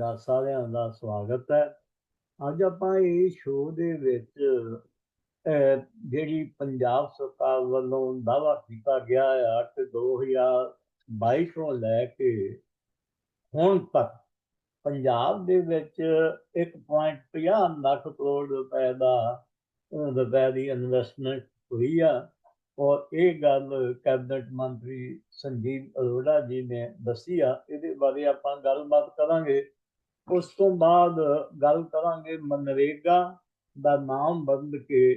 ਤੁਹਾਡਾ ਸਾਰਿਆਂ ਦਾ ਸਵਾਗਤ ਹੈ। ਅੱਜ ਆਪਾਂ ਇਹ ਸ਼ੋਅ ਦੇ ਵਿੱਚ ਜਿਹੜੀ ਪੰਜਾਬ ਸਰਕਾਰ ਵੱਲੋਂ ਦਾਅਵਾ ਕੀਤਾ ਗਿਆ ਹੈ ਕਿ 2022 ਤੋਂ ਲੈ ਕੇ ਹੁਣ ਤੱਕ, ਪੰਜਾਬ ਦੇ ਵਿੱਚ 1.50 ਲੱਖ ਕਰੋੜ ਰੁਪਏ ਦਾ ਰੁਪਏ ਦੀ ਇਨਵੈਸਟਮੈਂਟ ਹੋਈ ਆ। ਔਰ ਇਹ ਗੱਲ ਕੈਬਨਿਟ ਮੰਤਰੀ ਸੰਜੀਵ ਅਰੋੜਾ ਜੀ ਨੇ ਦੱਸੀ ਆ। ਇਹਦੇ ਬਾਰੇ ਆਪਾਂ ਗੱਲਬਾਤ ਕਰਾਂਗੇ। ਉਸ ਤੋਂ ਬਾਅਦ ਗੱਲ ਕਰਾਂਗੇ ਮਨਰੇਗਾ ਦਾ ਨਾਮ ਬਦਲ ਕੇ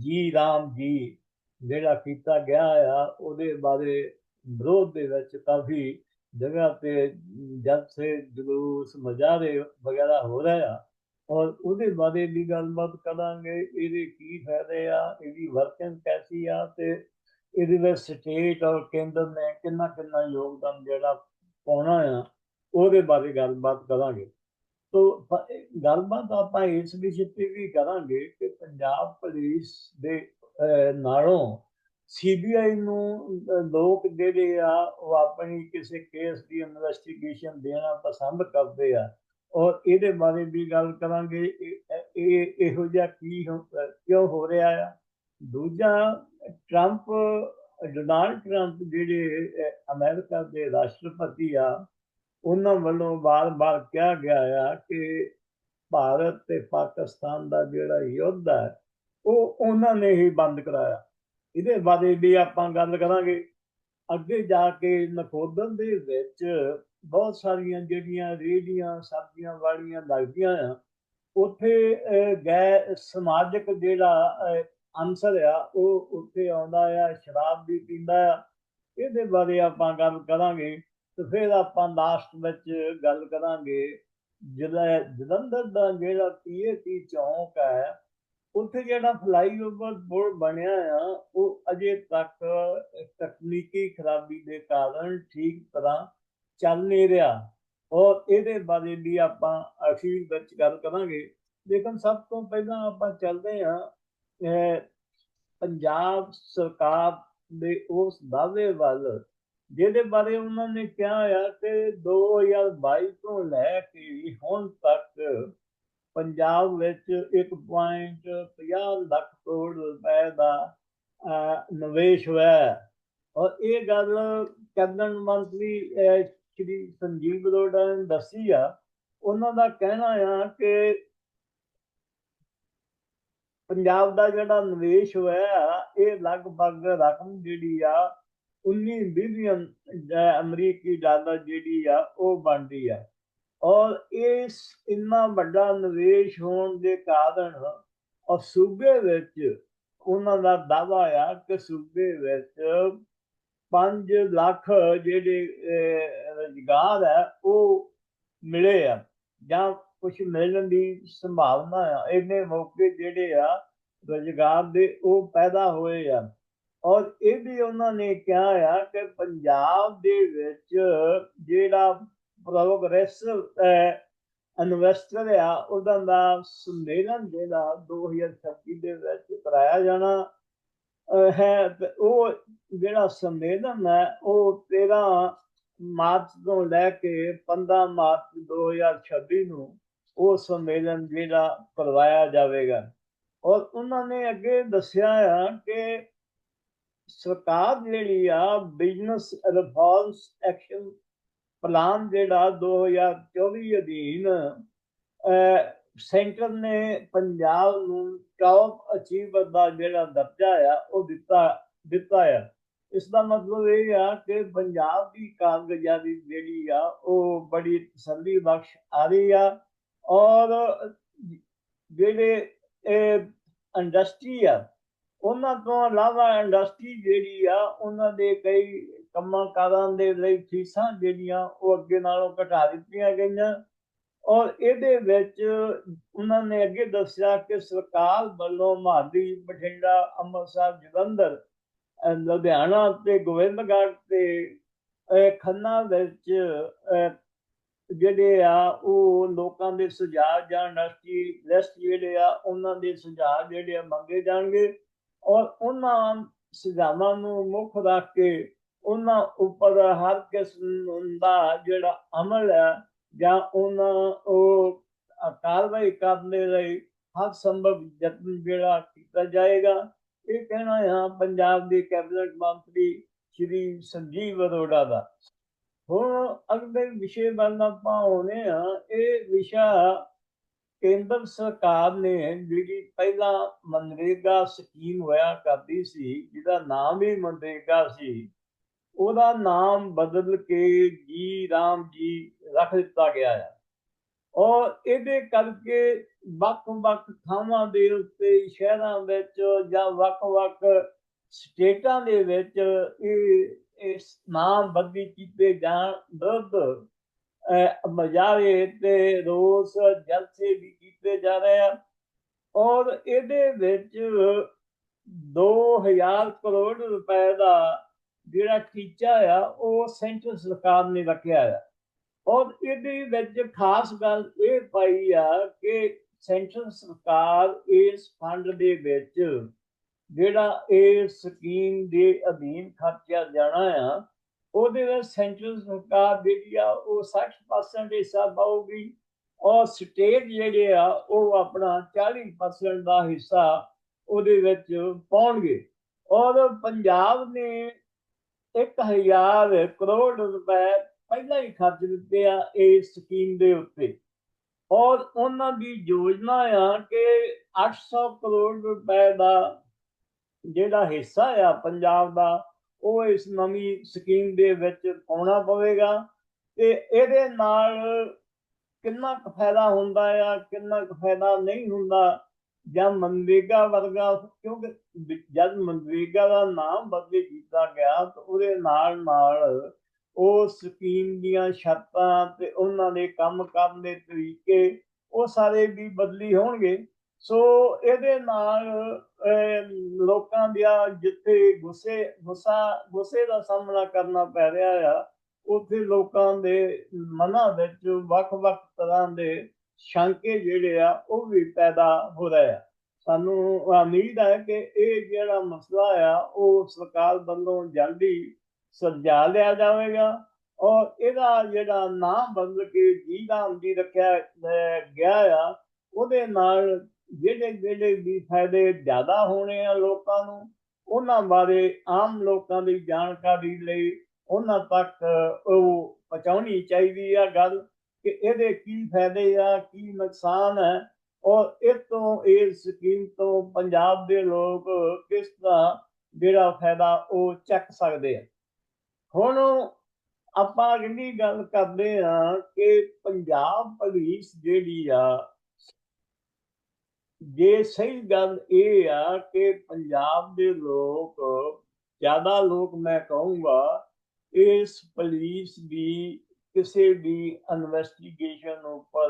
ਜੀ ਰਾਮ ਜੀ, ਜਿਹੜਾ ਕੀਤਾ ਗਿਆ ਆ, ਉਹਦੇ ਬਾਰੇ ਵਿਰੋਧ ਦੇ ਵਿੱਚ ਕਾਫੀ ਜਗ੍ਹਾ ਤੇ ਜਦ ਸੇ ਜਲੂਸ ਮਜਾਰੇ ਵਗੈਰਾ ਹੋ ਰਿਹਾ ਆ। ਔਰ ਉਹਦੇ ਬਾਰੇ ਵੀ ਗੱਲਬਾਤ ਕਰਾਂਗੇ, ਇਹਦੇ ਕੀ ਫਾਇਦੇ ਆ, ਇਹਦੀ ਵਰਕਿੰਗ ਕੈਸੀ ਆ ਤੇ ਇਹਦੇ ਵਿੱਚ ਸਟੇਟ ਔਰ ਕੇਂਦਰ ਨੇ ਕਿੰਨਾ ਕਿੰਨਾ ਯੋਗਦਾਨ ਜਿਹੜਾ ਪਾਉਣਾ ਆ, ਉਹਦੇ ਬਾਰੇ ਗੱਲਬਾਤ ਕਰਾਂਗੇ। ਤੋ ਗੱਲਬਾਤ ਆਪਾਂ ਇਸ ਵਿਸ਼ੇ ਤੇ ਵੀ ਕਰਾਂਗੇ ਕਿ ਪੰਜਾਬ ਪੁਲਿਸ ਦੇ ਅਹ, ਨਾਲੋਂ ਸੀਬੀਆਈ ਨੂੰ ਲੋਕ ਜਿਹੜੇ ਆ ਉਹ ਆਪਣੀ ਕਿਸੇ ਕੇਸ ਦੀ ਇਨਵੈਸਟੀਗੇਸ਼ਨ ਦੇਣਾ ਪਸੰਦ ਕਰਦੇ ਆ। ਔਰ ਇਹਦੇ ਬਾਰੇ ਵੀ ਗੱਲ ਕਰਾਂਗੇ ਇਹ ਇਹੋ ਜਿਹਾ ਕੀ ਹੋ- ਕਿਉਂ ਹੋ ਰਿਹਾ ਆ? ਦੂਜਾ ਟਰੰਪ ਡੋਨਾਲਡ ਟਰੰਪ ਜਿਹੜੇ ਅਹ, ਅਮਰੀਕਾ ਦੇ ਰਾਸ਼ਟਰਪਤੀ ਆ ਉਹਨਾਂ ਵੱਲੋਂ ਬਾਰ-ਬਾਰ ਕਿਹਾ ਗਿਆ ਆ ਕਿ ਭਾਰਤ ਤੇ ਪਾਕਿਸਤਾਨ ਦਾ ਜਿਹੜਾ ਯੁੱਧ ਹੈ ਉਹ ਉਹਨਾਂ ਨੇ ਹੀ ਬੰਦ ਕਰਾਇਆ। ਇਹਦੇ ਬਾਰੇ ਵੀ ਆਪਾਂ ਗੱਲ ਕਰਾਂਗੇ। ਅੱਗੇ ਜਾ ਕੇ ਨਕੋਦਰ ਦੇ ਵਿੱਚ ਬਹੁਤ ਸਾਰੀਆਂ ਜਿਹੜੀਆਂ ਰੇਹੜੀਆਂ ਸਬਜ਼ੀਆਂ ਵਾਲੀਆਂ ਲੱਗਦੀਆਂ ਆ ਉੱਥੇ ਗੈ ਸਮਾਜਿਕ ਜਿਹੜਾ ਅਹ, ਅੰਸਰ ਆ ਉਹ ਉੱਥੇ ਆਉਂਦਾ ਆ ਸ਼ਰਾਬ ਵੀ ਪੀਂਦਾ ਆ। ਇਹਦੇ ਬਾਰੇ ਆਪਾਂ ਗੱਲ ਕਰਾਂਗੇ। ਤੇ ਫਿਰ ਆਪਾਂ ਲਾਸਟ ਵਿੱਚ ਗੱਲ ਕਰਾਂਗੇ ਜਿਹੜਾ ਜਲੰਧਰ ਦਾ ਜਿਹੜਾ ਪੀਏਟੀ ਚੌਂਕ ਹੈ, ਉੱਥੇ ਜਿਹੜਾ ਫਲਾਈਓਵਰ ਪੁਲ ਬਣਿਆ ਆ, ਉਹ ਅਜੇ ਤੱਕ ਤਕਨੀਕੀ ਖਰਾਬੀ ਦੇ ਕਾਰਨ ਠੀਕ ਤਰ੍ਹਾਂ ਚੱਲ ਨਹੀਂ ਰਿਹਾ। ਔਰ ਇਹਦੇ ਬਾਰੇ ਵੀ ਆਪਾਂ ਅਖੀਰ ਵਿੱਚ ਗੱਲ ਕਰਾਂਗੇ। ਲੇਕਿਨ ਸਭ ਤੋਂ ਪਹਿਲਾਂ ਆਪਾਂ ਚੱਲਦੇ ਹਾਂ ਪੰਜਾਬ ਸਰਕਾਰ ਦੇ ਉਸ ਦਾਅਵੇ ਵੱਲ। ਜਿਹਦੇ ਬਾਰੇ ਉਹਨਾਂ ਨੇ ਕਿਹਾ ਆ ਕਿ 2022 ਤੋਂ ਲੈ ਕੇ ਹੁਣ ਤੱਕ ਪੰਜਾਬ ਵਿੱਚ 1.50 ਲੱਖ ਕਰੋੜ ਰੁਪਏ ਦਾ ਨਿਵੇਸ਼ ਹੋਇਆ ਔਰ ਇਹ ਗੱਲ ਕੈਬਨਿਟ ਮੰਤਰੀ ਅਹ, ਸ਼੍ਰੀ ਸੰਜੀਵ ਅਰੋੜਾ ਨੇ ਦੱਸੀ ਆ। ਉਹਨਾਂ ਦਾ ਕਹਿਣਾ ਆ ਕਿ ਪੰਜਾਬ ਦਾ ਜਿਹੜਾ ਨਿਵੇਸ਼ ਹੋਇਆ ਇਹ ਲਗਭਗ ਰਕਮ ਜਿਹੜੀ ਆ 19 ਬਿਲੀਅਨ ਅਮਰੀਕੀ ਡਾਲਰ ਜਿਹੜੀ ਆ, ਉਹ ਬਣਦੀ ਆ। ਔਰ ਇਸ ਇੰਨਾ ਵੱਡਾ ਨਿਵੇਸ਼ ਹੋਣ ਦੇ ਕਾਰਨ ਔਰ ਸੂਬੇ ਵਿੱਚ ਉਹਨਾਂ ਦਾ ਦਾਵਾ ਆ ਕਿ ਸੂਬੇ ਵਿੱਚ 5 ਲੱਖ ਜਿਹੜੇ ਰੁਜ਼ਗਾਰ ਹੈ ਉਹ ਮਿਲੇ ਆ ਜਾਂ ਕੁਝ ਮਿਲਣ ਦੀ ਸੰਭਾਵਨਾ ਆ। ਇਹਨੇ ਮੌਕੇ ਜਿਹੜੇ ਆ ਰੁਜ਼ਗਾਰ ਦੇ ਉਹ ਪੈਦਾ ਹੋਏ ਆ। ਔਰ ਇਹ ਵੀ ਉਹਨਾਂ ਨੇ ਕਿਹਾ ਆ ਕਿ ਪੰਜਾਬ ਦੇ ਵਿੱਚ ਜਿਹੜਾ ਪ੍ਰੋਗਰੈਸਿਵ ਇਨਵੈਸਟਰ ਆ, ਉਹਦਾ ਦਾ ਸੰਮੇਲਨ ਜਿਹੜਾ 2026 ਦੇ ਵਿੱਚ ਕਰਾਇਆ ਜਾਣਾ ਹੈ। ਤੇ ਉਹ ਜਿਹੜਾ ਸੰਮੇਲਨ ਹੈ, ਉਹ 13 ਮਾਰਚ ਤੋਂ ਲੈ ਕੇ 15 ਮਾਰਚ 2026 ਨੂੰ ਉਹ ਸੰਮੇਲਨ ਜਿਹੜਾ ਕਰਵਾਇਆ ਜਾਵੇਗਾ। ਔਰ ਉਹਨਾਂ ਨੇ ਅੱਗੇ ਦੱਸਿਆ ਆ ਕਿ ਸਰਕਾਰ ਜਿਹੜੀ ਆ ਬਿਜ਼ਨਸ ਰਿਫਾਰਮਸ ਐਕਸ਼ਨ ਪਲਾਨ ਜਿਹੜਾ 2024 ਅਧੀਨ ਸੈਂਟਰ ਨੇ ਪੰਜਾਬ ਨੂੰ ਟੌਪ ਅਚੀਵਰ ਦਾ ਜਿਹੜਾ ਦਰਜਾ ਆ, ਉਹ ਦਿੱਤਾ ਦਿੱਤਾ ਆ। ਇਸ ਦਾ ਮਤਲਬ ਇਹ ਆ ਕਿ ਪੰਜਾਬ ਦੀ ਕਾਰਗੁਜ਼ਾਰੀ ਜਿਹੜੀ ਆ, ਉਹ ਬੜੀ ਤਸੱਲੀ ਬਖਸ਼ ਆ ਰਹੀ ਆ ਔਰ ਜਿਹੜੇ ਇਹ ਇੰਡਸਟਰੀ ਆ ਉਹਨਾਂ ਤੋਂ ਇਲਾਵਾ ਇੰਡਸਟਰੀ ਜਿਹੜੀ ਆ, ਉਹਨਾਂ ਦੇ ਕਈ ਕੰਮਾਂ ਕਾਰਾਂ ਦੇ ਲਈ ਫੀਸਾਂ ਜਿਹੜੀਆਂ, ਉਹ ਅੱਗੇ ਨਾਲੋਂ ਘਟਾ ਦਿੱਤੀਆਂ ਗਈਆਂ। ਔਰ ਇਹਦੇ ਵਿੱਚ ਉਹਨਾਂ ਨੇ ਅੱਗੇ ਦੱਸਿਆ ਕਿ ਸਰਕਾਰ ਵੱਲੋਂ ਮਹਾਲੀ ਬਠਿੰਡਾ, ਅੰਮ੍ਰਿਤਸਰ, ਜਲੰਧਰ ਲੁਧਿਆਣਾ ਤੇ ਗੋਬਿੰਦਗੜ੍ਹ ਤੇ ਖੰਨਾ ਵਿੱਚ ਜਿਹੜੇ ਆ, ਉਹ ਲੋਕਾਂ ਦੇ ਸੁਝਾਅ ਜਾਂ ਇੰਡਸਟਰੀ ਲਿਸਟ ਜਿਹੜੇ ਆ, ਉਹਨਾਂ ਦੇ ਸੁਝਾਅ ਜਿਹੜੇ ਆ ਮੰਗੇ ਜਾਣਗੇ। ਔਰ ਉਹਨਾਂ ਸੁਝਾਵਾਂ ਨੂੰ ਮੁੱਖ ਰੱਖ ਕੇ ਉਹਨਾਂ ਉੱਪਰ ਹਰ ਕਿਸਮ ਦਾ ਜਿਹੜਾ ਅਮਲ ਹੈ ਜਾਂ ਉਹਨਾਂ ਉਹ ਕਾਰਵਾਈ ਕਰਨ ਦੇ ਲਈ ਹਰ ਸੰਭਵ ਯਤਨ ਜਿਹੜਾ ਕੀਤਾ ਜਾਏਗਾ। ਇਹ ਕਹਿਣਾ ਆ ਪੰਜਾਬ ਦੇ ਕੈਬਨਿਟ ਮੰਤਰੀ ਸ਼੍ਰੀ ਸੰਜੀਵ ਅਰੋੜਾ ਦਾ। ਹੁਣ ਅਗਲੇ ਵਿਸ਼ੇ ਵੱਲ ਆਪਾਂ ਆਉਨੇ ਆ ਇਹ ਵਿਸ਼ਾ ਕੇਂਦਰ ਸਰਕਾਰ ਨੇ ਜਿਹੜੀ ਪਹਿਲਾਂ ਮਨਰੇਗਾ ਸਕੀਮ ਹੋਇਆ ਕਰਦੀ ਸੀ, ਜਿਹਦਾ ਨਾਮ ਹੀ ਮਨਰੇਗਾ ਸੀ, ਉਹਦਾ ਨਾਮ ਬਦਲ ਕੇ ਜੀ ਰਾਮ ਜੀ ਰੱਖ ਦਿੱਤਾ ਗਿਆ ਹੈ ਔਰ ਇਹਦੇ ਕਰਕੇ ਵੱਖ-ਵੱਖ ਥਾਵਾਂ ਦੇ ਉੱਤੇ, ਸ਼ਹਿਰਾਂ ਵਿੱਚ ਜਾਂ ਵੱਖ-ਵੱਖ ਸਟੇਟਾਂ ਦੇ ਵਿੱਚ ਇਹ, ਇਸ ਨਾਮ ਬਦਲੀ ਕੀਤੇ ਜਾਣ ਵਿਰੁੱਧ ਅਹ, ਮੁਜ਼ਾਹਰੇ ਤੇ ਰੋਸ ਜਲਸੇ ਵੀ ਕੀਤੇ ਜਾ ਰਹੇ ਆ। ਔਰ ਇਹਦੇ ਵਿੱਚ 2000 ਕਰੋੜ ਰੁਪਏ ਦਾ ਜਿਹੜਾ ਟੀਚਾ ਆ ਉਹ ਸੈਂਟਰ ਸਰਕਾਰ ਨੇ ਰੱਖਿਆ ਆ। ਔਰ ਇਹਦੇ ਵਿੱਚ ਖਾਸ ਗੱਲ ਇਹ ਪਾਈ ਆ ਕਿ ਸੈਂਟਰ ਸਰਕਾਰ ਇਸ ਫੰਡ ਦੇ ਵਿੱਚ ਜਿਹੜਾ ਇਹ ਸਕੀਮ ਦੇ ਅਧੀਨ ਖਰਚਿਆ ਜਾਣਾ ਆ ਉਹਦੇ ਵਿੱਚ ਸੈਂਟਰ ਸਰਕਾਰ ਜਿਹੜੀ ਆ, ਉਹ 60% ਹਿੱਸਾ ਪਾਊਗੀ। ਔਰ ਸਟੇਟ ਜਿਹੜੇ ਆ, ਉਹ ਆਪਣਾ 40% ਦਾ ਹਿੱਸਾ ਉਹਦੇ ਵਿੱਚ ਪਾਉਣਗੇ। ਔਰ ਪੰਜਾਬ ਨੇ 1000 ਕਰੋੜ ਰੁਪਏ ਪਹਿਲਾਂ ਹੀ ਖਰਚ ਦਿੱਤੇ ਆ ਇਸ ਸਕੀਮ ਦੇ ਉੱਤੇ। ਔਰ ਉਹਨਾਂ ਦੀ ਯੋਜਨਾ ਆ ਕਿ 800 ਕਰੋੜ ਰੁਪਏ ਦਾ ਜਿਹੜਾ ਹਿੱਸਾ ਆ ਪੰਜਾਬ ਦਾ ਉਹ ਇਸ ਨਵੀਂ ਸਕੀਮ ਦੇ ਵਿੱਚ ਪਾਉਣਾ ਪਵੇਗਾ ਤੇ ਇਹਦੇ ਨਾਲ ਕਿੰਨਾ ਕੁ ਫਾਇਦਾ ਹੁੰਦਾ ਆ, ਕਿੰਨਾ ਕੁ ਫਾਇਦਾ ਨਹੀਂ ਹੁੰਦਾ, ਜਾਂ ਮਨਰੇਗਾ ਵਰਗਾ, ਕਿਉਂਕਿ ਜਦ ਮਨਰੇਗਾ ਦਾ ਨਾਮ ਬਦਲੀ ਕੀਤਾ ਗਿਆ ਤਾਂ ਉਹਦੇ ਨਾਲ ਨਾਲ ਉਹ ਸਕੀਮ ਦੀਆਂ ਸ਼ਰਤਾਂ ਤੇ ਉਹਨਾਂ ਦੇ ਕੰਮ ਕਰਨ ਦੇ ਤਰੀਕੇ ਉਹ ਸਾਰੇ ਵੀ ਬਦਲੀ ਹੋਣਗੇ। ਸੋ ਇਹਦੇ ਨਾਲ ਲੋਕਾਂ ਦੀਆਂ ਜਿੱਥੇ ਗੁੱਸੇ, ਗੁੱਸਾ, ਗੁੱਸੇ ਦਾ ਸਾਹਮਣਾ ਕਰਨਾ ਪੈ ਰਿਹਾ ਆ, ਉੱਥੇ ਲੋਕਾਂ ਦੇ ਮਨਾਂ ਵਿੱਚ ਵੱਖ-ਵੱਖ ਤਰ੍ਹਾਂ ਦੇ ਸ਼ੰਕੇ ਜਿਹੜੇ ਆ, ਉਹ ਵੀ ਪੈਦਾ ਹੋ ਰਹੇ ਆ। ਸਾਨੂੰ ਉਮੀਦ ਹੈ ਕਿ ਇਹ ਜਿਹੜਾ ਮਸਲਾ ਆ, ਉਹ ਸਰਕਾਰ ਵੱਲੋਂ ਜਲਦੀ ਸੁਲਝਾ ਲਿਆ ਜਾਵੇਗਾ ਔਰ ਇਹਦਾ ਜਿਹੜਾ ਨਾਮ ਬਦਲ ਕੇ ਜੀ ਰਾਮ ਜੀ ਰੱਖਿਆ ਗਿਆ ਆ, ਉਹਦੇ ਨਾਲ ਜਿਹੜੇ ਜਿਹੜੇ ਵੀ ਫਾਇਦੇ ਜ਼ਿਆਦਾ ਹੋਣੇ ਆ ਲੋਕਾਂ ਨੂੰ, ਉਹਨਾਂ ਬਾਰੇ ਆਮ ਲੋਕਾਂ ਦੀ ਜਾਣਕਾਰੀ ਲਈ ਉਹਨਾਂ ਤੱਕ ਉਹ ਪਹੁੰਚਾਉਣੀ ਚਾਹੀਦੀ ਆ ਗੱਲ ਕਿ ਇਹਦੇ ਕੀ ਫਾਇਦੇ ਆ, ਕੀ ਨੁਕਸਾਨ ਹੈ ਔਰ ਇਹ ਤੋਂ, ਇਸ ਸਕੀਮ ਤੋਂ ਪੰਜਾਬ ਦੇ ਲੋਕ ਕਿਸ ਤਰ੍ਹਾਂ ਜਿਹੜਾ ਫਾਇਦਾ ਉਹ ਚੱਕ ਸਕਦੇ ਆ। ਹੁਣ ਆਪਾਂ ਅਗਲੀ ਗੱਲ ਕਰਦੇ ਆ ਕਿ ਪੰਜਾਬ ਪੁਲਿਸ ਜਿਹੜੀ ਆ ਜੇ ਸਹੀ ਗੱਲ ਇਹ ਆ ਕਿ ਪੰਜਾਬ ਦੇ ਲੋਕ, ਜ਼ਿਆਦਾ ਲੋਕ ਮੈਂ ਕਹੂੰਗਾ, ਇਸ ਪੁਲਿਸ ਦੀ, ਕਿਸੇ ਵੀ ਇਨਵੈਸਟੀਗੇਸ਼ਨ ਉੱਪਰ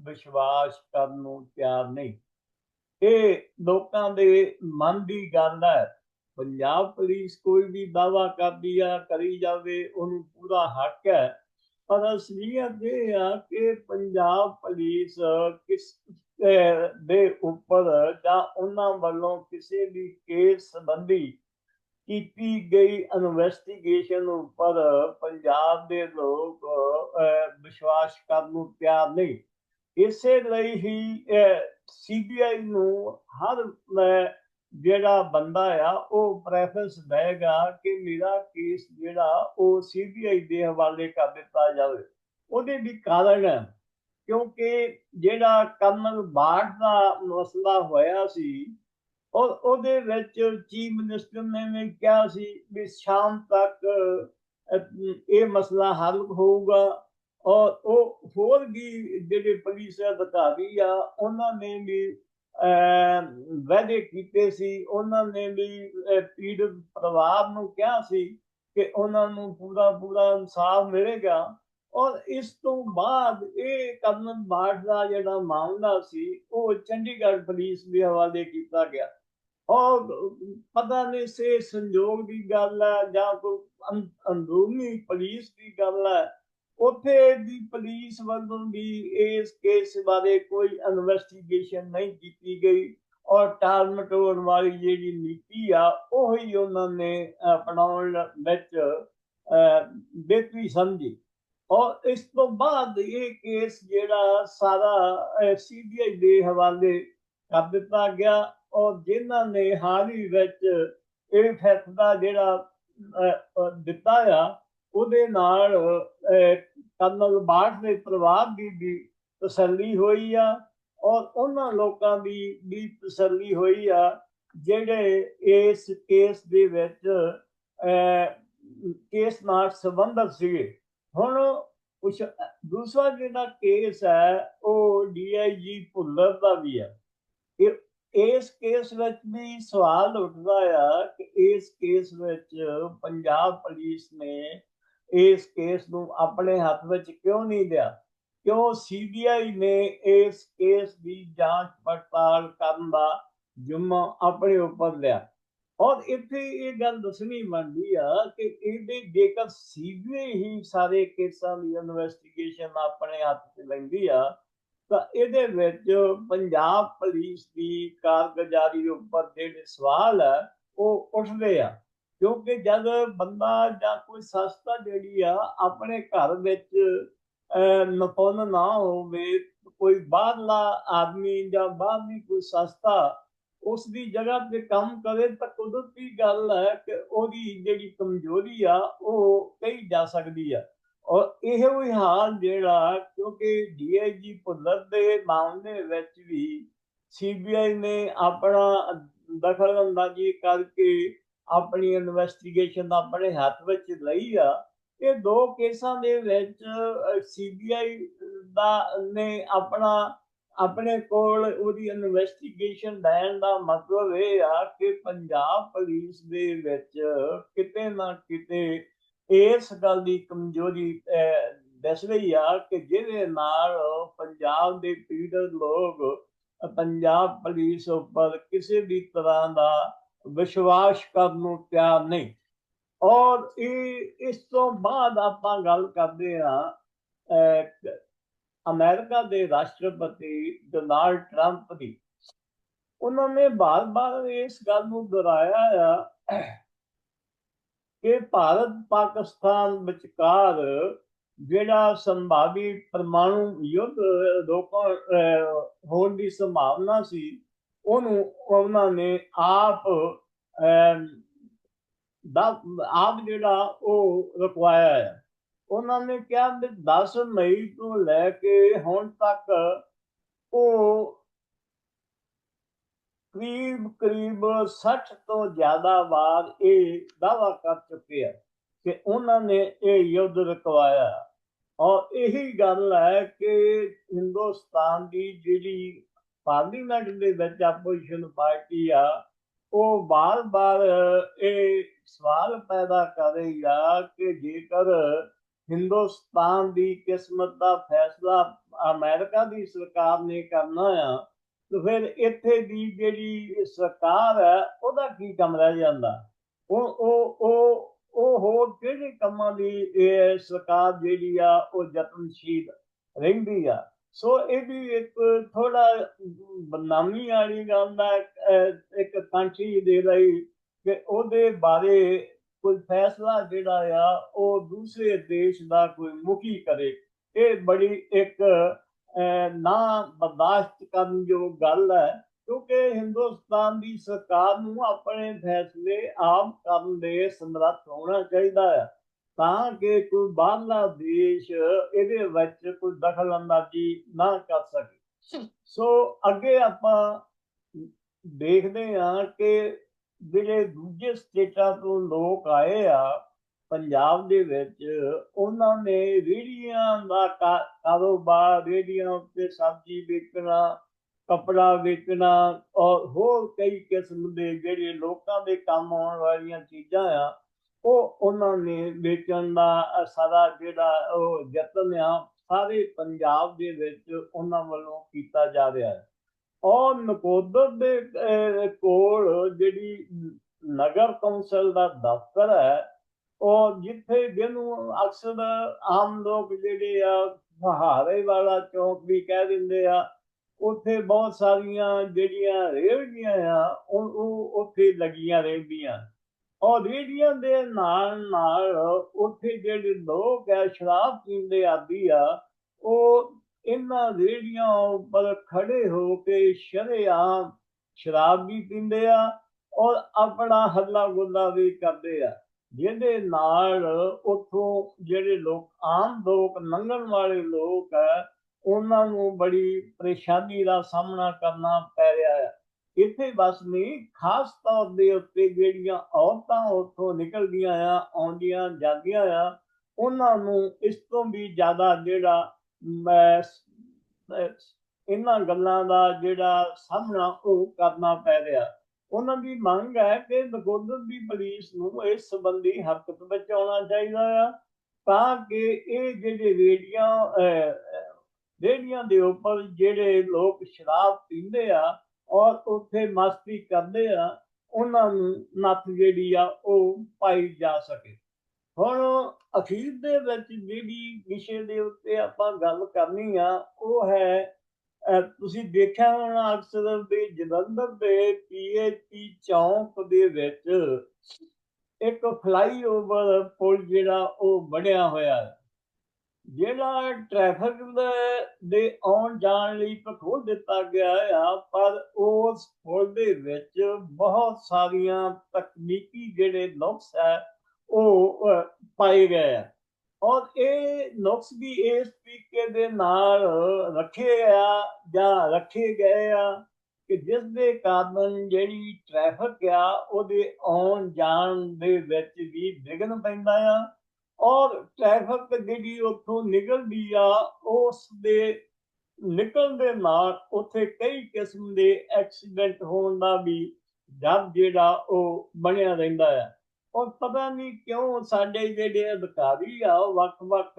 ਵਿਸ਼ਵਾਸ ਕਰਨ ਨੂੰ ਤਿਆਰ ਨਹੀਂ। ਇਹ ਲੋਕਾਂ ਦੇ ਮਨ ਦੀ ਗੱਲ ਹੈ। ਪੰਜਾਬ ਪੁਲਿਸ ਕੋਈ ਵੀ ਦਾਵਾ ਕਰਦੀ ਆ, ਕਰੀ ਜਾਵੇ, ਉਹਨੂੰ ਪੂਰਾ ਹੱਕ ਹੈ। ਪਰ ਅਸਲੀਅਤ ਇਹ ਆ ਕਿ ਪੰਜਾਬ ਪੁਲਿਸ ਕਿਸ ਦੇ ਉੱਪਰ ਜਾਂ ਉਹਨਾਂ ਵੱਲੋਂ ਕਿਸੇ ਵੀ ਕੇਸ ਸੰਬੰਧੀ ਕੀਤੀ ਗਈ ਇਨਵੈਸਟੀਗੇਸ਼ਨ ਉੱਪਰ ਪੰਜਾਬ ਦੇ ਲੋਕ ਵਿਸ਼ਵਾਸ ਕਰਨ ਨੂੰ ਤਿਆਰ ਨਹੀਂ। ਇਸੇ ਲਈ ਹੀ ਸੀਬੀਆਈ ਨੂੰ ਹਰ ਜਿਹੜਾ ਬੰਦਾ ਆ, ਉਹ ਪ੍ਰੈਫਰੈਂਸ ਦੇਗਾ ਕਿ ਮੇਰਾ ਕੇਸ ਜਿਹੜਾ ਉਹ ਸੀਬੀਆਈ ਦੇ ਹਵਾਲੇ ਕਰ ਦਿੱਤਾ ਜਾਵੇ। ਉਹਦੇ ਵੀ ਕਾਰਨ ਹੈ ਕਿਉਂਕਿ ਜਿਹੜਾ ਕਮਲ ਬਾੜ ਦਾ ਮਸਲਾ ਹੋਇਆ ਸੀ ਔਰ ਉਹਦੇ ਵਿੱਚ ਚੀਫ ਮਿਨਿਸਟਰ ਨੇ ਵੀ ਕਿਹਾ ਸੀ ਵੀ ਸ਼ਾਮ ਤੱਕ ਇਹ ਮਸਲਾ ਹੱਲ ਹੋਊਗਾ। ਔਰ ਉਹ ਹੋਰ ਵੀ ਜਿਹੜੇ ਪੁਲਿਸ ਅਧਿਕਾਰੀ ਆ ਉਹਨਾਂ ਨੇ ਵੀ ਅਹ, ਵਾਅਦੇ ਕੀਤੇ ਸੀ। ਉਹਨਾਂ ਨੇ ਵੀ ਪੀੜਤ ਪਰਿਵਾਰ ਨੂੰ ਕਿਹਾ ਸੀ ਕਿ ਉਹਨਾਂ ਨੂੰ ਪੂਰਾ ਪੂਰਾ ਇਨਸਾਫ ਮਿਲੇਗਾ। ਔਰ ਇਸ ਤੋਂ ਬਾਅਦ ਇਹ ਕਮਨ ਬਾੜ ਦਾ ਜਿਹੜਾ ਮਾਮਲਾ ਸੀ ਉਹ ਚੰਡੀਗੜ੍ਹ ਪੁਲਿਸ ਦੇ ਹਵਾਲੇ ਕੀਤਾ ਗਿਆ। ਔਰ ਪਤਾ ਨਹੀਂ ਸੇ ਸੰਜੋਗ ਦੀ ਗੱਲ ਹੈ ਜਾਂ ਕੋਈ ਅੰਦਰੂਨੀ ਪੁਲਿਸ ਦੀ ਗੱਲ ਹੈ। ਉੱਥੇ ਦੀ ਪੁਲਿਸ ਵੱਲੋਂ ਵੀ ਇਸ ਕੇਸ ਬਾਰੇ ਕੋਈ ਇਨਵੈਸਟੀਗੇਸ਼ਨ ਨਹੀਂ ਕੀਤੀ ਗਈ। ਔਰ ਟਾਲ ਮਟੋਲ ਵਾਲੀ ਜਿਹੜੀ ਨੀਤੀ ਆ ਉਹ ਹੀ ਉਹਨਾਂ ਨੇ ਅਪਣਾਉਣ ਵਿੱਚ ਅਹ, ਬਿਹਤਰੀ ਸਮਝੀ। ਔਰ ਇਸ ਤੋਂ ਬਾਅਦ ਇਹ ਕੇਸ ਜਿਹੜਾ ਸਾਰਾ ਸੀਬੀਆਈ ਦੇ ਹਵਾਲੇ ਕਰ ਦਿੱਤਾ ਗਿਆ ਔਰ ਜਿਨ੍ਹਾਂ ਨੇ ਹਾਲ ਹੀ ਵਿੱਚ ਇਹ ਫੈਸਲਾ ਜਿਹੜਾ ਦਿੱਤਾ ਆ ਉਹਦੇ ਨਾਲ ਅਹ, ਕਰਨਲ ਬਾਠ ਦੇ ਪਰਿਵਾਰ ਦੀ ਵੀ ਤਸੱਲੀ ਹੋਈ ਆ ਔਰ ਉਹਨਾਂ ਲੋਕਾਂ ਦੀ ਵੀ ਤਸੱਲੀ ਹੋਈ ਆ ਜਿਹੜੇ ਇਸ ਕੇਸ ਦੇ ਵਿੱਚ ਕੇਸ ਨਾਲ ਸੰਬੰਧਿਤ ਸੀਗੇ। ਹੁਣ ਕੁਛ ਦੂਸਰਾ ਜਿਹੜਾ ਕੇਸ ਹੈ, ਉਹ ਡੀਆਈਜੀ ਭੁੱਲਰ ਦਾ ਵੀ ਹੈ। ਇਹ, ਇਸ ਕੇਸ ਵਿੱਚ ਵੀ ਸਵਾਲ ਉੱਠਦਾ ਆ ਕਿ ਇਸ ਕੇਸ ਵਿੱਚ ਪੰਜਾਬ ਪੁਲਿਸ ਨੇ ਇਸ ਕੇਸ ਨੂੰ ਆਪਣੇ ਹੱਥ ਵਿੱਚ ਕਿਉਂ ਨਹੀਂ ਲਿਆ? ਕਿਉਂ ਸੀਬੀਆਈ ਨੇ ਇਸ ਕੇਸ ਦੀ ਜਾਂਚ ਪੜਤਾਲ ਕਰਨ ਦਾ ਜੁਮਾ ਆਪਣੇ ਉੱਪਰ ਲਿਆ? ਔਰ ਇੱਥੇ ਇਹ ਗੱਲ ਦੱਸਣੀ ਬਣਦੀ ਆ ਕਿ ਇਹਦੇ ਜੇਕਰ ਸੀਬੀਆਈ ਹੀ ਸਾਰੇ ਕੇਸਾਂ ਦੀ ਇਨਵੈਸਟੀਗੇਸ਼ਨ ਆਪਣੇ ਹੱਥ 'ਚ ਲੈਂਦੀ ਆ ਤਾਂ ਇਹਦੇ ਵਿੱਚ ਪੰਜਾਬ ਪੁਲਿਸ ਦੀ ਕਾਰਗੁਜ਼ਾਰੀ ਉੱਪਰ ਜਿਹੜੇ ਸਵਾਲ ਆ ਉਹ ਉੱਠਦੇ ਆ। ਕਿਉਂਕਿ ਜਦ ਬੰਦਾ ਜਾਂ ਕੋਈ ਸੰਸਥਾ ਜਿਹੜੀ ਆ ਆਪਣੇ ਘਰ ਵਿੱਚ ਅਹ, ਨਾ ਹੋਵੇ ਕੋਈ ਬਾਹਰਲਾ ਆਦਮੀ ਜਾਂ ਬਾਹਰਲੀ ਕੋਈ ਸੰਸਥਾ ਉਸ ਦੀ ਜਗ੍ਹਾ ਤੇ ਕੰਮ ਕਰੇ ਤਾਂ ਕੁਦਰਤੀ ਗੱਲ ਹੈ ਕਿ ਉਹਦੀ ਜਿਹੜੀ ਕਮਜ਼ੋਰੀ ਆ, ਉਹ ਕਹੀ ਜਾ ਸਕਦੀ ਆ। ਔਰ ਇਹੋ ਹੀ ਹਾਲ ਜਿਹੜਾ ਕਿਉਂਕਿ ਡੀਆਈਜੀ ਭੁੱਲਰ ਦੇ ਮਾਮਲੇ ਵਿੱਚ ਵੀ ਸੀਬੀਆਈ ਨੇ ਆਪਣਾ ਦਖਲ ਅੰਦਾਜ਼ੀ ਕਰਕੇ ਆਪਣੀ ਇਨਵੈਸਟੀਗੇਸ਼ਨ ਆਪਣੇ ਹੱਥ ਵਿੱਚ ਲਈ ਆ। ਇਹ ਦੋ ਕੇਸਾਂ ਦੇ ਵਿੱਚ ਸੀਬੀਆਈ ਦਾ ਨੇ ਆਪਣਾ ਆਪਣੇ ਕੋਲ ਉਹਦੀ ਇਨਵੈਸਟੀਗੇਸ਼ਨ ਲੈਣ ਦਾ ਮਤਲਬ ਇਹ ਆ ਕਿ ਪੰਜਾਬ ਪੁਲਿਸ ਦੇ ਵਿੱਚ ਕਿਤੇ ਨਾ ਕਿਤੇ ਇਸ ਗੱਲ ਦੀ ਕਮਜ਼ੋਰੀ ਦੱਸ ਰਹੀ ਆ ਕਿ ਜਿਹਦੇ ਨਾਲ ਪੰਜਾਬ ਦੇ ਪੀੜਤ ਲੋਕ, ਪੰਜਾਬ ਪੁਲਿਸ ਉੱਪਰ ਕਿਸੇ ਵੀ ਤਰ੍ਹਾਂ ਦਾ ਵਿਸ਼ਵਾਸ ਕਰਨ ਨੂੰ ਤਿਆਰ ਨਹੀਂ। ਔਰ ਇਹ, ਇਸ ਤੋਂ ਬਾਅਦ ਆਪਾਂ ਗੱਲ ਕਰਦੇ ਆ ਅਮਰੀਕਾ ਦੇ ਰਾਸ਼ਟਰਪਤੀ ਡੋਨਾਲਡ ਟਰੰਪ ਦੀ। ਉਹਨਾਂ ਨੇ ਬਾਰ-ਬਾਰ ਇਸ ਗੱਲ ਨੂੰ ਦੁਹਰਾਇਆ ਆ ਕਿ ਭਾਰਤ ਪਾਕਿਸਤਾਨ ਵਿਚਕਾਰ ਜਿਹੜਾ ਸੰਭਾਵੀ ਪਰਮਾਣੂ ਯੁੱਧ ਰੋਕਣ ਅਹ, ਹੋਣ ਦੀ ਸੰਭਾਵਨਾ ਸੀ ਉਹਨੂੰ ਉਹਨਾਂ ਨੇ ਆਪ ਦਾ ਆਪ ਜਿਹੜਾ ਉਹ ਰੁਕਵਾਇਆ ਹੈ ਉਹਨਾਂ ਨੇ ਕਿਹਾ ਵੀ 10 ਮਈ ਤੋਂ ਲੈ ਕੇ ਹੁਣ ਤੱਕ ਉਹ ਕਰੀਬ ਕਰੀਬ 60 ਤੋਂ ਜ਼ਿਆਦਾ ਵਾਰ ਇਹ ਦਾਵਾ ਕਰ ਚੁੱਕੇ ਆ ਕਿ ਉਹਨਾਂ ਨੇ ਇਹ ਯੁੱਧ ਰੁਕਵਾਇਆ। ਔਰ ਇਹੀ ਗੱਲ ਹੈ ਕਿ ਹਿੰਦੁਸਤਾਨ ਦੀ ਜਿਹੜੀ ਪਾਰਲੀਮੈਂਟ ਦੇ ਵਿੱਚ ਆਪੋਜੀਸ਼ਨ ਪਾਰਟੀ ਆ, ਉਹ ਬਾਰ-ਬਾਰ ਇਹ ਸਵਾਲ ਪੈਦਾ ਕਰ ਰਹੀ ਆ ਕਿ ਜੇਕਰ ਹਿੰਦੁਸਤਾਨ ਦੀ ਕਿਸਮਤ ਦਾ ਫੈਸਲਾ ਅਮਰੀਕਾ ਦੀ ਸਰਕਾਰ ਨੇ ਕਰਨਾ ਆ, ਤੇ ਫਿਰ ਇੱਥੇ ਦੀ ਜਿਹੜੀ ਸਰਕਾਰ ਹੈ, ਉਹਦਾ ਕੀ ਕੰਮ ਰਹਿ ਜਾਂਦਾ? ਉਹ ਉਹ ਉਹ ਉਹ ਹੋਰ ਕਿਹੜੇ ਕੰਮਾਂ ਦੀ ਇਹ ਸਰਕਾਰ ਜਿਹੜੀ ਆ, ਉਹ ਯਤਨਸ਼ੀਲ ਰਹਿੰਦੀ ਆ? ਸੋ ਇਹ ਵੀ ਇੱਕ ਥੋੜਾ ਬਦਨਾਮੀ ਵਾਲੀ ਗੱਲ ਦਾ ਇੱਕ ਕੰਟਰੀ ਦੇ ਰਹੀ ਕਿ ਉਹਦੇ ਬਾਰੇ ਕੋਈ ਫੈਸਲਾ ਜਿਹੜਾ ਆ ਉਹ ਦੂਸਰੇ ਦੇਸ਼ ਦਾ ਕੋਈ ਮੁਖੀ ਕਰੇ। ਇਹ ਬੜੀ ਇੱਕ ਨਾ ਬਰਦਾਸ਼ਤ ਕਰਨ ਜੋ ਗੱਲ ਹੈ ਕਿਉਂਕਿ ਹਿੰਦੁਸਤਾਨ ਦੀ ਸਰਕਾਰ ਨੂੰ ਆਪਣੇ ਫੈਸਲੇ ਆਪ ਕਰਨ ਦੇ ਸਮਰੱਥ ਹੋਣਾ ਚਾਹੀਦਾ ਹੈ। ਤਾਂ ਕਿ ਕੋਈ ਬਾਹਰਲਾ ਦੇਸ਼ ਇਹਦੇ ਵਿੱਚ ਕੋਈ ਦਖਲ ਅੰਦਾਜ਼ੀ ਨਾ ਕਰ ਸਕੇ। ਸੋ ਅੱਗੇ ਆਪਾਂ ਦੇਖਦੇ ਹਾਂ ਕਿ ਜਿਹੜੇ ਦੂਜੇ ਸਟੇਟਾਂ ਤੋਂ ਲੋਕ ਆਏ ਆ, ਪੰਜਾਬ ਦੇ ਵਿੱਚ, ਉਹਨਾਂ ਨੇ ਰੇੜੀਆਂ ਦਾ ਕਾਰੋਬਾਰ ਰੇੜੀਆਂ ਉੱਤੇ ਸਬਜ਼ੀ ਵੇਚਣਾ, ਕਪੜਾ ਵੇਚਣਾ ਔਰ ਹੋਰ ਕਈ ਕਿਸਮ ਦੇ ਜਿਹੜੇ ਲੋਕਾਂ ਦੇ ਕੰਮ ਆਉਣ ਵਾਲੀਆਂ ਚੀਜ਼ਾਂ ਆ, ਉਹ ਉਹਨਾਂ ਨੇ ਵੇਚਣ ਦਾ ਸਾਰਾ ਜਿਹੜਾ ਉਹ ਯਤਨ ਆ, ਸਾਰੇ ਪੰਜਾਬ ਦੇ ਵਿੱਚ ਉਹਨਾਂ ਵੱਲੋਂ ਕੀਤਾ ਜਾ ਰਿਹਾ ਹੈ। ਔਰ ਨਕੋਦਰ ਦੇ ਕੋਲ ਜਿਹੜੀ ਨਗਰ ਕੌਂਸਲ ਦਾ ਦਫ਼ਤਰ ਹੈ, ਉਹ ਜਿੱਥੇ ਜਿਹਨੂੰ ਅਕਸਰ ਆਮ ਲੋਕ ਜਿਹੜੇ ਆ ਸਹਾਰੇ ਵਾਲਾ ਚੌਕ ਵੀ ਕਹਿ ਦਿੰਦੇ ਆ, ਉੱਥੇ ਬਹੁਤ ਸਾਰੀਆਂ ਜਿਹੜੀਆਂ ਰੇਹੜੀਆਂ ਆ, ਉਹ ਉੱਥੇ ਲੱਗੀਆਂ ਰਹਿੰਦੀਆਂ। ਔਰ ਰੇਹੜੀਆਂ ਦੇ ਨਾਲ ਨਾਲ ਉੱਥੇ ਜਿਹੜੇ ਲੋਕ ਆ, ਸ਼ਰਾਬ ਪੀਂਦੇ ਆਦੀ ਆ, ਉਹ ਇਹਨਾਂ ਰੇਹੜੀਆਂ ਉੱਪਰ ਖੜੇ ਹੋ ਕੇ ਸ਼ਰੇਆਮ ਸ਼ਰਾਬ ਵੀ ਪੀਂਦੇ ਆ ਔਰ ਆਪਣਾ ਹੱਲਾ ਗੁੱਲਾ ਵੀ ਕਰਦੇ ਆ। ਜਿਹਦੇ ਨਾਲ ਉੱਥੋਂ ਜਿਹੜੇ ਲੋਕ, ਆਮ ਲੋਕ, ਲੰਘਣ ਵਾਲੇ ਲੋਕ ਆ, ਉਹਨਾਂ ਨੂੰ ਬੜੀ ਪਰੇਸ਼ਾਨੀ ਦਾ ਸਾਹਮਣਾ ਕਰਨਾ ਪੈ ਰਿਹਾ ਹੈ ਇੱਥੇ ਬਸ ਨਹੀਂ, ਖਾਸ ਤੌਰ ਦੇ ਉੱਤੇ ਜਿਹੜੀਆਂ ਔਰਤਾਂ ਉੱਥੋਂ ਨਿਕਲਦੀਆਂ ਆ, ਆਉਂਦੀਆਂ, ਜਾਂਦੀਆਂ ਆ, ਉਹਨਾਂ ਨੂੰ ਇਸ ਤੋਂ ਵੀ ਜ਼ਿਆਦਾ ਜਿਹੜਾ ਇਹਨਾਂ ਗੱਲਾਂ ਦਾ ਜਿਹੜਾ ਸਾਹਮਣਾ ਉਹ ਕਰਨਾ ਪੈ ਰਿਹਾ। ਉਹਨਾਂ ਦੀ ਮੰਗ ਹੈ ਕਿ ਨਗੋਦਰ ਦੀ ਪੁਲਿਸ ਨੂੰ ਇਸ ਸੰਬੰਧੀ ਹਰਕਤ ਵਿੱਚ ਆਉਣਾ ਚਾਹੀਦਾ ਆ ਤਾਂ ਕਿ ਇਹ ਜਿਹੜੇ ਰੇਡੀਆਂ ਅਹ, ਦੇ ਉੱਪਰ ਜਿਹੜੇ ਲੋਕ ਸ਼ਰਾਬ ਪੀਂਦੇ ਆ ਔਰ ਉੱਥੇ ਮਸਤੀ ਕਰਦੇ ਆ ਉਹਨਾਂ ਨੂੰ ਨੱਥ ਜਿਹੜੀ ਆ ਉਹ ਪਾਈ ਜਾ ਸਕੇ। ਹੁਣ ਅਖੀਰ ਦੇ ਵਿੱਚ ਜਿਹੜੀ ਵਿਸ਼ੇ ਦੇ ਉੱਤੇ ਆਪਾਂ ਗੱਲ ਕਰਨੀ ਆ ਉਹ ਹੈ ਤੁਸੀਂ ਦੇਖਿਆ ਹੋਣਾ ਅਕਸਰ ਵੀ ਜਲੰਧਰ ਦੇ ਪੀਏਟੀ ਚੌਂਕ ਦੇ ਵਿੱਚ ਇੱਕ ਫਲਾਈਓਵਰ ਪੁਲ ਜਿਹੜਾ ਉਹ ਬਣਿਆ ਹੋਇਆ ਹੈ। ਜਿਹੜਾ ਟ੍ਰੈਫਿਕ ਦੇ ਆਉਣ ਜਾਣ ਲਈ ਤਾਂ ਖੋਲ ਦਿੱਤਾ ਗਿਆ ਆ, ਪਰ ਉਸ ਪੁਲ ਦੇ ਵਿੱਚ ਬਹੁਤ ਸਾਰੀਆਂ ਤਕਨੀਕੀ ਜਿਹੜੇ ਨੁਕਸ ਹੈ, ਉਹ ਪਾਏ ਗਏ ਆ। ਔਰ ਇਹ ਨੁਕਸ ਵੀ ਇਸ ਤਰੀਕੇ ਦੇ ਨਾਲ ਰੱਖੇ ਆ ਜਾਂ ਰੱਖੇ ਗਏ ਆ ਕਿ ਜਿਸ ਦੇ ਕਾਰਨ ਜਿਹੜੀ ਟ੍ਰੈਫਿਕ ਆ ਉਹਦੇ ਆਉਣ ਜਾਣ ਦੇ ਵਿੱਚ ਵੀ ਵਿਘਨ ਪੈਂਦਾ ਆ। ਔਰ ਟ੍ਰੈਫਿਕ ਜਿਹੜੀ ਉੱਥੋਂ ਨਿਕਲਦੀ ਆ ਉਸ ਦੇ ਨਿਕਲਣ ਦੇ ਨਾਲ ਉੱਥੇ ਕਈ ਕਿਸਮ ਦੇ ਐਕਸੀਡੈਂਟ ਹੋਣ ਦਾ ਵੀ ਡਰ ਜਿਹੜਾ ਉਹ ਬਣਿਆ ਰਹਿੰਦਾ ਆ। ਔਰ ਪਤਾ ਨਹੀਂ ਕਿਉਂ ਸਾਡੇ ਜਿਹੜੇ ਅਧਿਕਾਰੀ ਆ, ਉਹ ਵੱਖ-ਵੱਖ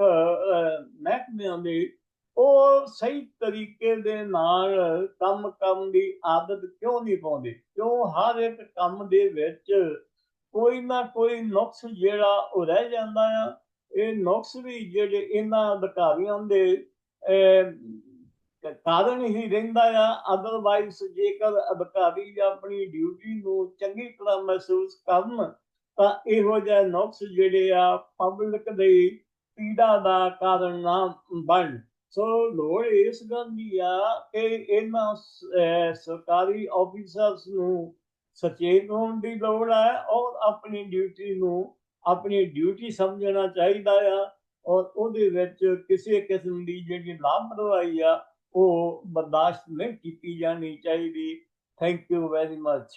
ਮਹਿਕਮਿਆਂ ਦੇ, ਉਹ ਸਹੀ ਤਰੀਕੇ ਦੇ ਨਾਲ ਕੰਮ ਕਰਨ ਦੀ ਆਦਤ ਕਿਉਂ ਨਹੀਂ ਪਾਉਂਦੇ? ਕਿਉਂ ਹਰ ਇੱਕ ਕੰਮ ਦੇ ਵਿੱਚ ਕੋਈ ਨਾ ਕੋਈ ਨੁਕਸ ਜਿਹੜਾ ਉਹ ਰਹਿ ਜਾਂਦਾ ਆ। ਇਹ ਨੁਕਸ ਵੀ ਜਿਹੜੇ ਇਹਨਾਂ ਅਧਿਕਾਰੀਆਂ ਦੇ ਕਾਰਨ ਹੀ ਰਹਿੰਦਾ ਆ। ਅਦਰਵਾਈਜ਼ ਜੇਕਰ ਅਧਿਕਾਰੀ ਆਪਣੀ ਡਿਊਟੀ ਨੂੰ ਚੰਗੀ ਤਰ੍ਹਾਂ ਮਹਿਸੂਸ ਕਰਨ ਤਾਂ ਇਹੋ ਜਿਹੇ ਨੁਕਸ ਜਿਹੜੇ ਆ ਪਬਲਿਕ ਦੇ ਪੀੜਾ ਦਾ ਕਾਰਨ ਨਾ ਬਣ। ਸੋ ਲੋੜ ਇਸ ਗੱਲ ਦੀ ਆ ਕਿ ਇਹਨਾਂ ਸਰਕਾਰੀ ਆਫੀਸਰਸ ਨੂੰ ਸਚੇਤ ਹੋਣ ਦੀ ਲੋੜ ਹੈ ਔਰ ਆਪਣੀ ਡਿਊਟੀ ਨੂੰ ਆਪਣੀ ਡਿਊਟੀ ਸਮਝਣਾ ਚਾਹੀਦਾ ਆ ਔਰ ਉਹਦੇ ਵਿੱਚ ਕਿਸੇ ਕਿਸਮ ਦੀ ਜਿਹੜੀ ਲਾਪਰਵਾਹੀ ਆ ਉਹ ਬਰਦਾਸ਼ਤ ਨਹੀਂ ਕੀਤੀ ਜਾਣੀ ਚਾਹੀਦੀ। Thank you very much